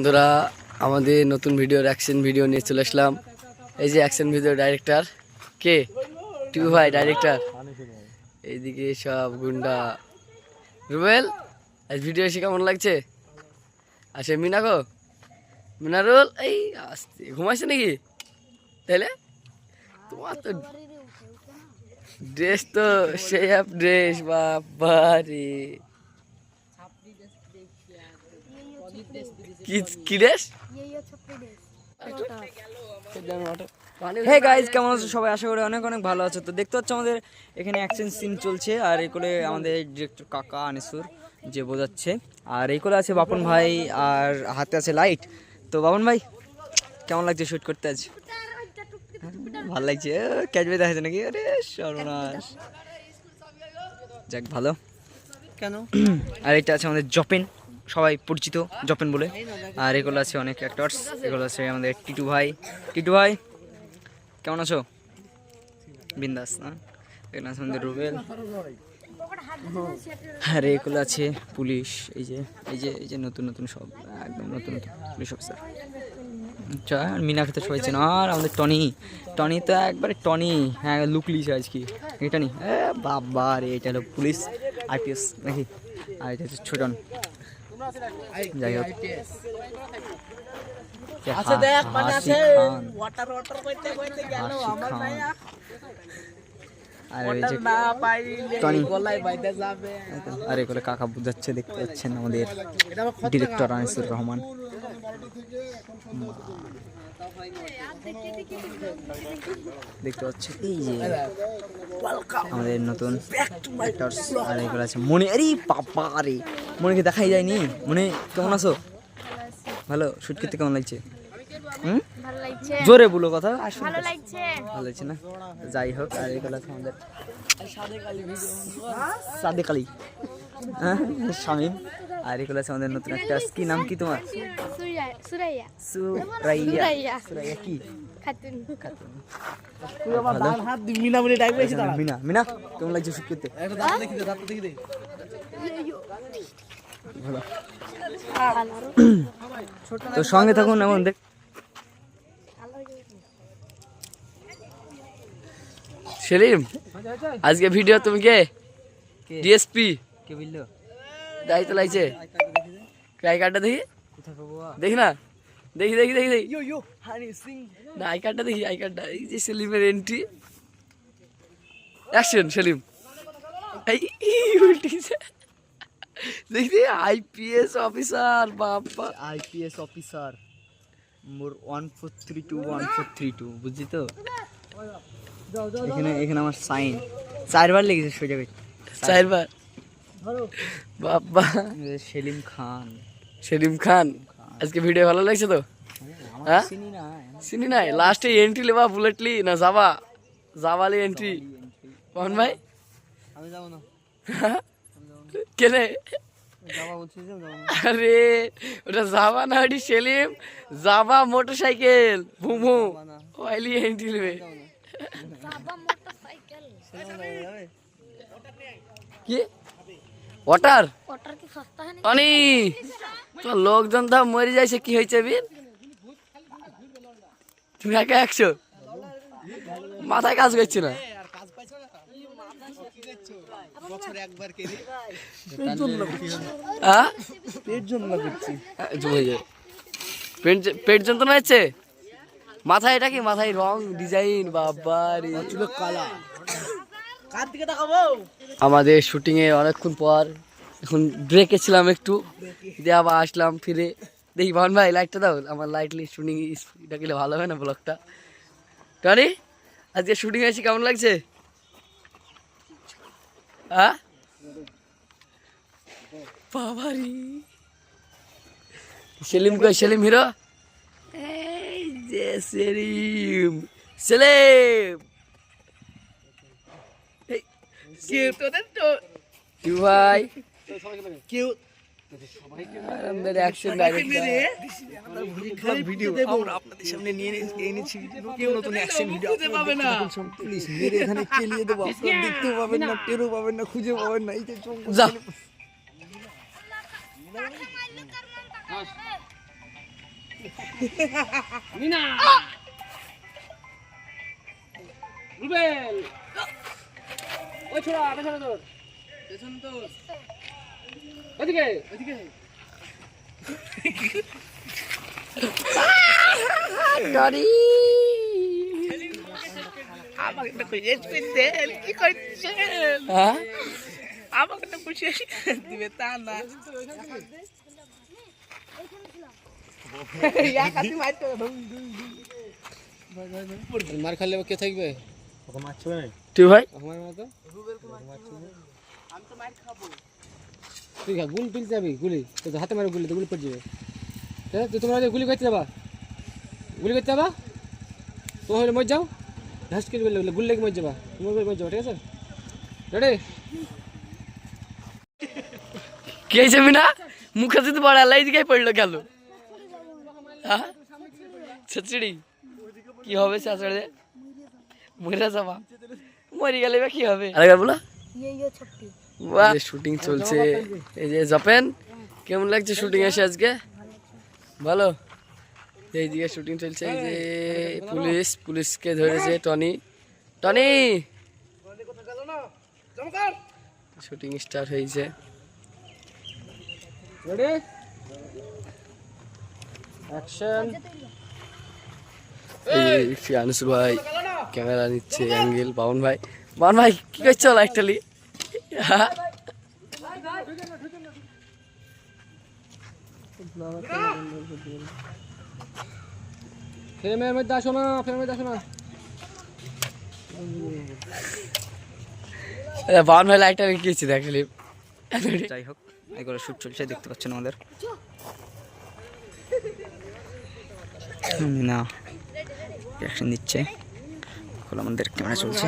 বন্ধুরা, আমাদের নতুন ভিডিওর অ্যাকশন ভিডিও নিয়ে চলে আসলাম। এই যে অ্যাকশন ভিডিও ডাইরেক্টর কে? টিউ ভাই ডাইরেক্টর এইদিকে সব গুন্ডা। রুবেল, আজ ভিডিও এসে কেমন লাগছে? আসে মিনা গো। মিনারুল, এই, আসতে, ঘুমাইছে নাকি? তাইলে? তোমার তো ড্রেস তো সেই আপ ড্রেস রে কি কি হে গাইজ কেমন আছো? সবাই আশা করি অনেক অনেক ভালো আছো। তো দেখতে পাচ্ছ আমাদের এখানে অ্যাকশন সিন চলছে আর আমাদের ডিরেক্টর কাকা আনিসুর যে বোঝাচ্ছে। আর এই করে আছে বাপন ভাই আর হাতে আছে লাইট তো বাপন ভাই কেমন লাগছে শুট করতে আজ? ভালো লাগছে? ক্যাচবে দেখা যাচ্ছে নাকি? আরে সর্বনাশ। যাক ভালো। কেন? আর এটা আছে আমাদের জপেন। সবাই পরিচিত জপেন বলে। আর এগুলো আছে অনেক অ্যাক্টরস এগুলো আছে আমাদের টিটু ভাই। টিটু ভাই, কেমন আছো? বিন্দাস, না? এখানে আছে আমাদের রুবেল। আর এগুলো আছে পুলিশ, এই যে এই যে এই যে নতুন নতুন সব, একদম নতুন নতুন পুলিশ অফিসার আচ্ছা আর মিনা খেতে সবাই চেনো। আর আমাদের টনি টনি তো একবারে টনি হ্যাঁ লুকলিস আজকে। এটা নি বাবা রে, এটা হলো পুলিশ আইপিএস নাকি? আর এটা হচ্ছে ছোটন। যাই হোক। আছে দেখ মানে আছে ওয়াটার ওয়াটার কইতে কইতে গেল আমার খান। আর এগুলো কাকা বুঝাচ্ছে দেখতে পাচ্ছেন আমাদের ডিরেক্টর আনিসুর রহমান। দেখতে পাচ্ছেন এই যে আমাদের নতুন আর এগুলো আছে। মনে আরে বাবা রে। মনেকে দেখাই যায়নি? মনে কেমন আছো? ভালো? শুট করতে কেমন লাগছে? হুম? জোরে বলো কথা ভালো লাগছে। ভালো লাগছে না? যাই হোক আর এগুলো আছে আমাদের সাদেক আলী হ্যাঁ? শামিম। আর এগুলো আছে আমাদের নতুন একটা কি নাম কি তোমার? সুরাইয়া সুরাইয়া। সুরাইয়া। সুরাইয়া। সুরাইয়া কি? খাতুন। তুই ডান হাত মিনা বলে ডাকবে এসে দাঁড়া। মিনা মিনা কেমন লাগছে শুট করতে। একটা দাঁত দেখি দে দাঁত দেখি দে। তো সঙ্গে থাকুন এমন দেখ। সেলিম আজকে ভিডিও তুমি কে? ডিএসপি কে বলল? দায়িত্ব লাগছে? আই কার্ডটা দেখি। দেখি না? দেখি দেখি দেখি দেখি। ইয়ো ইয়ো হানি সিং না আই কার্ডটা দেখি আই কার্ডটা এই যে সেলিমের এন্ট্রি অ্যাকশন সেলিম। এই উল্টিছে দেখি আইপিএস অফিসার বাবা আইপিএস অফিসার মোর one four three two one four three two বুঝলি তো? এখানে এখানে আমার সাইন চারবার লেগেছে সোজা চারবার? বাবা। সেলিম খান। সেলিম খান? আজকে ভিডিও ভালো লাগছে তো? হ্যাঁ? চিনি নাই? লাস্টে এন্ট্রি লেবা বুলেটলি না যাবা? যাবালি এন্ট্রি কখন ভাই? আমি যাব না। কেনে? যাব বলছি যে যাব না। আরে ওটা যাবা না ওটি সেলিম। যাবা মোটর সাইকেল ভুমু অয়েলি এন্ট্রি নেবে কি? ওটার অনি তো লোকজন তো মরে যাইছে কি হয়েছে বীর? তুমি একা একশো? মাথায় কাজ করছে না? পেট যন্ত্রণা হচ্ছে? মাথায় এটা কি? মাথায় রং ডিজাইন বাবা কালা আমাদের শুটিং এ অনেকক্ষণ পর এখন ব্রেকে ছিলাম একটু। দিয়ে আবার আসলাম ফিরে। দেখি ভান ভাই লাইটটা দাও। আমার লাইটলি শুটিং এটা গেলে ভালো হয় না ব্লগটা টনি আজকে শুটিং এসে কেমন লাগছে? হ্যাঁ? বাবারি। সেলিম কই? সেলিম হিরো? এই যে সেলিম। সেলিম! কে তোদের তো কি ভাই? কেউ আমাদের অ্যাকশন ডাইরেক্টর ভিডিও আমরা আপনাদের সামনে নিয়ে এনেছি। কেউ নতুন অ্যাকশন ভিডিও পাবে না। প্লিজ মেরে এখানে চেলিয়ে দেবো। আপনারা দেখতেও পাবেন না টেরও পাবেন না খুঁজে পাবেন না। মিনা! রুবেল! ওই ছোড়া পেছনে তোর। পেছনে তোর ওদিকে ওদিকে আমাকে কি করছেন হ্যাঁ? আমাকে একটা খুঁজে দিবে তা না। মার খালে কে থাকবে? তুই ভাই? আমার মতো তুই খা গুলি তুলতে যাবি গুলি। তো হাতে মারো গুলি তো গুলি পড়ে যাবে। হ্যাঁ তুই তোমরা যে গুলি করতে যাবা? গুলি করতে যাবা? তো হলে মর যাও। ধাস করে বললে গুলি লেগে মর যাবা। তুমি মর যাবা ঠিক আছে? রেডি? কি হয়েছে মিনা? মুখে যদি পড়া লাই দিকে পড়ল গেল হ্যাঁ? ছেচড়ি। কি হবে ছেচড়ে মরে গেলে বা কি হবে? শুটিং চলছে। এই যে জাপেন কেমন লাগছে শুটিং এসে আজকে? ভালো? এইদিকে শুটিং চলছে এই যে পুলিশ পুলিশকে ধরেছে টনি। টনি! শুটিং স্টার্ট হয়েছে। অ্যাকশন ফিয়ানুস ভাই। ক্যামেরা নিচ্ছে অ্যাঙ্গেল বাবন ভাই বাবন ভাই কি করছ লাইটটালি ফ্রেমের মধ্যে আসো না ফ্রেমের মধ্যে আসো না। বাবন ভাই লাইটটা রেখেছি দেখলি? যাই হোক এগুলো শ্যুট চলছে দেখতে পাচ্ছেন আমাদের। না অ্যাকশন দিচ্ছে এখন আমাদের ক্যামেরা চলছে।